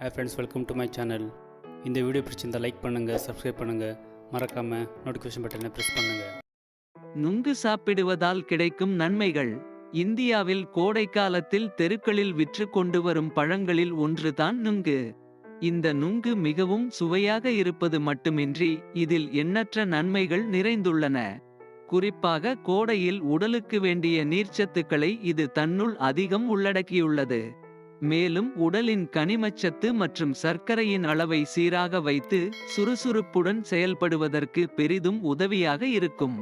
Hey friends welcome to my channel இந்த video பிடிச்சிருந்தால் like பண்ணுங்கள் சப்ஸ்கிரைப் பண்ணுங்கள் மறக்காமல் நோட்டிஃபிகேஷன் பட்டனை ப்ரெஸ் பண்ணுங்கள் நுங்கு சாப்பிடுவதால் கிடைக்கும் நன்மைகள். இந்தியாவில் கோடைக்காலத்தில் தெருக்களில் விற்று கொண்டு வரும் பழங்களில் ஒன்றுதான் நுங்கு. இந்த நுங்கு மிகவும் சுவையாக இருப்பது மட்டுமின்றி இதில் எண்ணற்ற நன்மைகள் நிறைந்துள்ளன. குறிப்பாக கோடையில் உடலுக்கு வேண்டிய நீர்ச்சத்துக்களை இது தன்னுள் அதிகம் உள்ளடக்கியுள்ளது. மேலும் உடலின் கனிமச்சத்து மற்றும் சர்க்கரையின் அளவை சீராக வைத்து சுறுசுறுப்புடன் செயல்படுவதற்கு பெரிதும் உதவியாக இருக்கும்.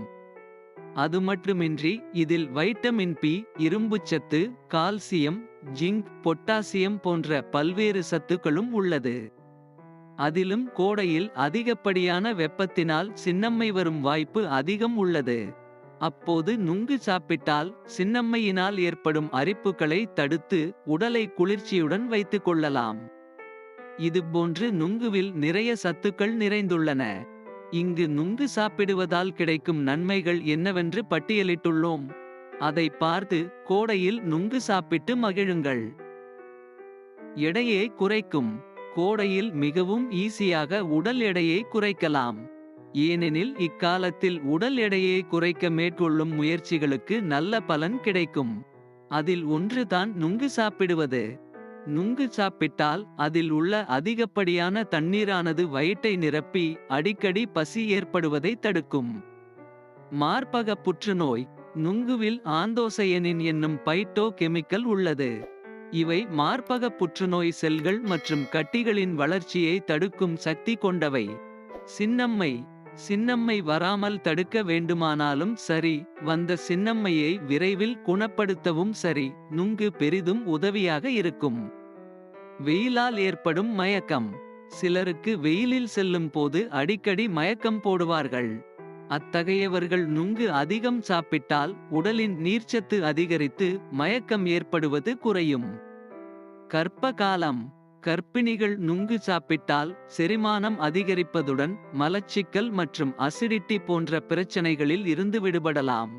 அது மட்டுமின்றி இதில் வைட்டமின் பி இரும்புச்சத்து கால்சியம் ஜிங்க் பொட்டாசியம் போன்ற பல்வேறு சத்துக்களும் உள்ளது. அதிலும் கோடையில் அதிகப்படியான வெப்பத்தினால் சின்னம்மை வரும் வாய்ப்பு அதிகம் உள்ளது. அப்போது நுங்கு சாப்பிட்டால் சின்னம்மையினால் ஏற்படும் அரிப்புகளை தடுத்து உடலை குளிர்ச்சியுடன் வைத்துக் கொள்ளலாம். இதுபோன்று நுங்குவில் நிறைய சத்துக்கள் நிறைந்துள்ளன. இங்கு நுங்கு சாப்பிடுவதால் கிடைக்கும் நன்மைகள் என்னவென்று பட்டியலிட்டுள்ளோம். அதை பார்த்து கோடையில் நுங்கு சாப்பிட்டு மகிழுங்கள். எடையை குறைக்கும். கோடையில் மிகவும் ஈஸியாக உடல் எடையை குறைக்கலாம். ஏனெனில் இக்காலத்தில் உடல் எடையை குறைக்க மேற்கொள்ளும் முயற்சிகளுக்கு நல்ல பலன் கிடைக்கும். அதில் ஒன்றுதான் நுங்கு சாப்பிடுவது. நுங்கு சாப்பிட்டால் அதில் உள்ள அதிகப்படியான தண்ணீரானது வயிற்றை நிரப்பி அடிக்கடி பசி ஏற்படுவதை தடுக்கும். மார்பக புற்றுநோய் நுங்குவில் ஆந்தோசையனின் என்னும் பைட்டோ கெமிக்கல் உள்ளது. இவை மார்பக புற்றுநோய் செல்கள் மற்றும் கட்டிகளின் வளர்ச்சியை தடுக்கும் சக்தி கொண்டவை. சின்னம்மை சின்னம்மை வராமல் தடுக்க வேண்டுமானாலும் சரி வந்த சின்னம்மையை விரைவில் குணப்படுத்தவும் சரி நுங்கு பெரிதும் உதவியாக இருக்கும். வெயிலால் ஏற்படும் மயக்கம். சிலருக்கு வெயிலில் செல்லும் போது அடிக்கடி மயக்கம் போடுவார்கள். அத்தகையவர்கள் நுங்கு அதிகம் சாப்பிட்டால் உடலின் நீர்ச்சத்து அதிகரித்து மயக்கம் ஏற்படுவது குறையும். கற்ப காலம். கர்ப்பிணிகள் நுங்கு சாப்பிட்டால் செரிமானம் அதிகரிப்பதுடன் மலச்சிக்கல் மற்றும் அசிடிட்டி போன்ற பிரச்சனைகளில் இருந்து விடுபடலாம்.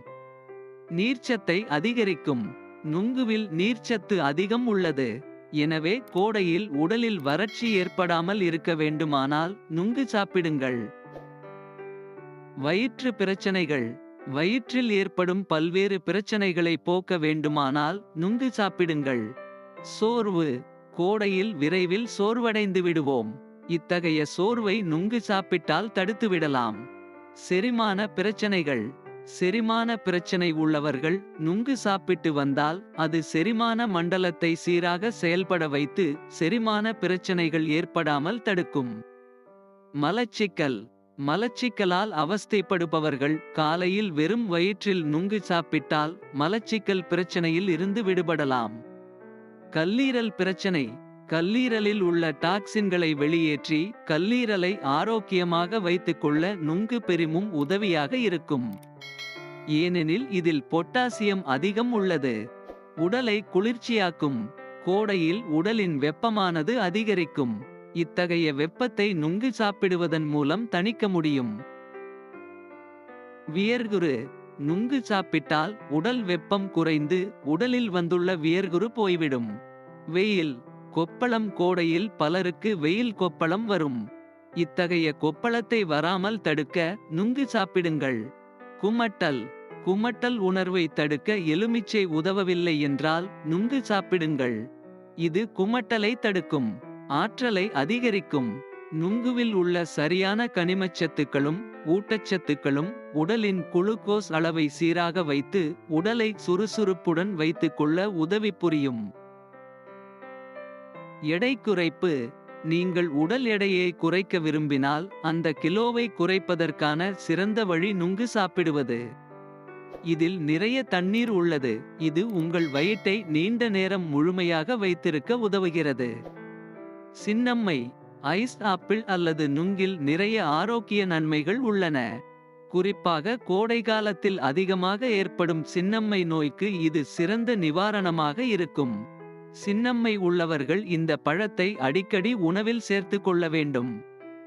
நீர்ச்சத்தை அதிகரிக்கும். நுங்குவில் நீர்ச்சத்து அதிகம் உள்ளது. எனவே கோடையில் உடலில் வறட்சி ஏற்படாமல் இருக்க வேண்டுமானால் நுங்கு சாப்பிடுங்கள். வயிற்று பிரச்சனைகள். வயிற்றில் ஏற்படும் பல்வேறு பிரச்சனைகளை போக்க வேண்டுமானால் நுங்கு சாப்பிடுங்கள். சோர்வு. கோடையில் விரைவில் சோர்வடைந்து விடுவோம். இத்தகைய சோர்வை நுங்கு சாப்பிட்டால் தடுத்துவிடலாம் செரிமான பிரச்சனைகள். செரிமான பிரச்சனை உள்ளவர்கள் நுங்கு சாப்பிட்டு வந்தால் அது செரிமான மண்டலத்தை சீராக செயல்பட வைத்து செரிமான பிரச்சனைகள் ஏற்படாமல் தடுக்கும். மலச்சிக்கல். மலச்சிக்கலால் அவஸ்தைப்படுபவர்கள் காலையில் வெறும் வயிற்றில் நுங்கு சாப்பிட்டால் மலச்சிக்கல் பிரச்சனையில் இருந்து விடுபடலாம். கல்லீரல் பிரச்சனை. கல்லீரலில் உள்ள டாக்சின்களை வெளியேற்றி கல்லீரலை ஆரோக்கியமாக வைத்துக்கொள்ள நுங்கு பெரிமும் உதவியாக இருக்கும். ஏனெனில் இதில் பொட்டாசியம் அதிகம் உள்ளது. உடலை குளிர்ச்சியாக்கும். கோடையில் உடலின் வெப்பமானது அதிகரிக்கும். இத்தகைய வெப்பத்தை நுங்கு சாப்பிடுவதன் மூலம் தணிக்க முடியும். வியர்குரு நுங்கு சாப்பிட்டால் உடல் வெப்பம் குறைந்து உடலில் வந்துள்ள வியர்குரு போய்விடும். வெயில் கொப்பளம் கோடையில் பலருக்கு வெயில் கொப்பளம் வரும். இத்தகைய கொப்பளத்தை வராமல் தடுக்க நுங்கு சாப்பிடுங்கள். குமட்டல் குமட்டல் உணர்வை தடுக்க எலுமிச்சை உதவவில்லை என்றால் நுங்கு சாப்பிடுங்கள். இது குமட்டலை தடுக்கும் ஆற்றலை அதிகரிக்கும். நுங்குவில் உள்ள சரியான கனிமச்சத்துக்களும் ஊட்டச்சத்துக்களும் உடலின் குளுக்கோஸ் அளவை சீராக வைத்து உடலை சுறுசுறுப்புடன் வைத்துக்கொள்ள உதவி புரியும். எடை குறைப்பு. நீங்கள் உடல் எடையை குறைக்க விரும்பினால் அந்த கிலோவை குறைப்பதற்கான சிறந்த வழி நுங்கு சாப்பிடுவது. இதில் நிறைய தண்ணீர் உள்ளது. இது உங்கள் வயிற்றை நீண்ட நேரம் முழுமையாக வைத்திருக்க உதவுகிறது. சின்னம்மை. ஐஸ் ஆப்பிள் அல்லது நுங்கில் நிறைய ஆரோக்கிய நன்மைகள் உள்ளன. குறிப்பாக கோடைகாலத்தில் அதிகமாக ஏற்படும் சின்னம்மை நோய்க்கு இது சிறந்த நிவாரணமாக இருக்கும். சின்னம்மை உள்ளவர்கள் இந்த பழத்தை அடிக்கடி உணவில் சேர்த்து கொள்ள வேண்டும்.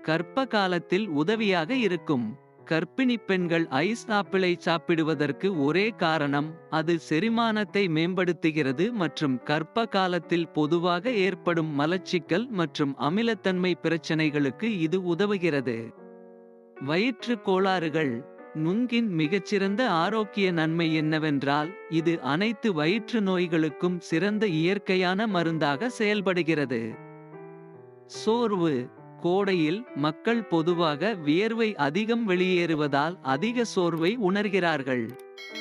கர்ப்ப காலத்தில் உதவியாக இருக்கும். கர்ப்பிணிப் பெண்கள் ஐஸ் ஆப்பிளை சாப்பிடுவதற்கு ஒரே காரணம் அது செரிமானத்தை மேம்படுத்துகிறது மற்றும் கர்ப்ப காலத்தில் பொதுவாக ஏற்படும் மலச்சிக்கல் மற்றும் அமிலத்தன்மை பிரச்சனைகளுக்கு இது உதவுகிறது. வயிற்றுக் கோளாறுகள் நுங்கின் மிகச்சிறந்த ஆரோக்கிய நன்மை என்னவென்றால் இது அனைத்து வயிற்று நோய்களுக்கும் சிறந்த இயற்கையான மருந்தாக செயல்படுகிறது. சோர்வு கோடையில் மக்கள் பொதுவாக வியர்வை அதிகம் வெளியேறுவதால் அதிக சோர்வை உணர்கிறார்கள்.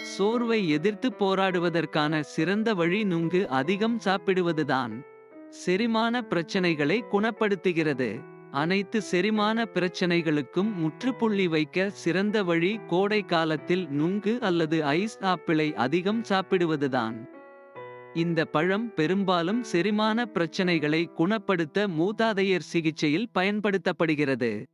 சோர்வை எதிர்த்து போராடுவதற்கான சிறந்த வழி நுங்கு அதிகம் சாப்பிடுவதுதான். செரிமான பிரச்சனைகளை குணப்படுத்துகிறது. அனைத்து செரிமான பிரச்சனைகளுக்கும் முற்றுப்புள்ளி வைக்க சிறந்த வழி கோடை காலத்தில் நுங்கு அல்லது ஐஸ் ஆப்பிளை அதிகம் சாப்பிடுவதுதான். இந்த பழம் பெரும்பாலும் செரிமான பிரச்சனைகளை குணப்படுத்த மூதாதையர் சிகிச்சையில் பயன்படுத்தப்படுகிறது.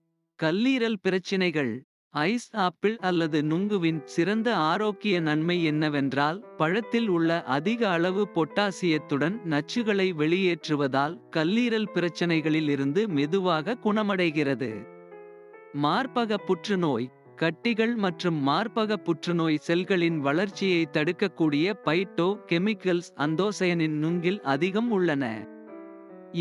கல்லீரல் பிரச்சினைகள் ஐஸ் ஆப்பிள் அல்லது நுங்குவின் சிறந்த ஆரோக்கிய நன்மை என்னவென்றால் பழத்தில் உள்ள அதிக அளவு பொட்டாசியத்துடன் நச்சுகளை வெளியேற்றுவதால் கல்லீரல் பிரச்சனைகளில் இருந்து மெதுவாக குணமடைகிறது. மார்பக புற்றுநோய் கட்டிகள் மற்றும் மார்பக புற்றுநோய் செல்களின் வளர்ச்சியை தடுக்கக்கூடிய பைட்டோ கெமிக்கல்ஸ் அந்தோசயனின் நுங்கில் அதிகம் உள்ளன.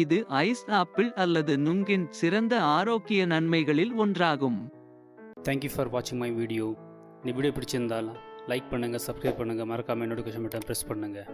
இது ஐஸ் ஆப்பிள் அல்லது நுங்கின் சிறந்த ஆரோக்கிய நன்மைகளில் ஒன்றாகும். தேங்க்யூ ஃபார் வாட்சிங் மை வீடியோ இந்த வீடியோ பிடிச்சிருந்தால் லைக் பண்ணுங்கள் சப்ஸ்கிரைப் பண்ணுங்கள் மறக்காமல் நோட்டிஃபிகேஷன் பட்டன் ப்ரெஸ் பண்ணுங்கள்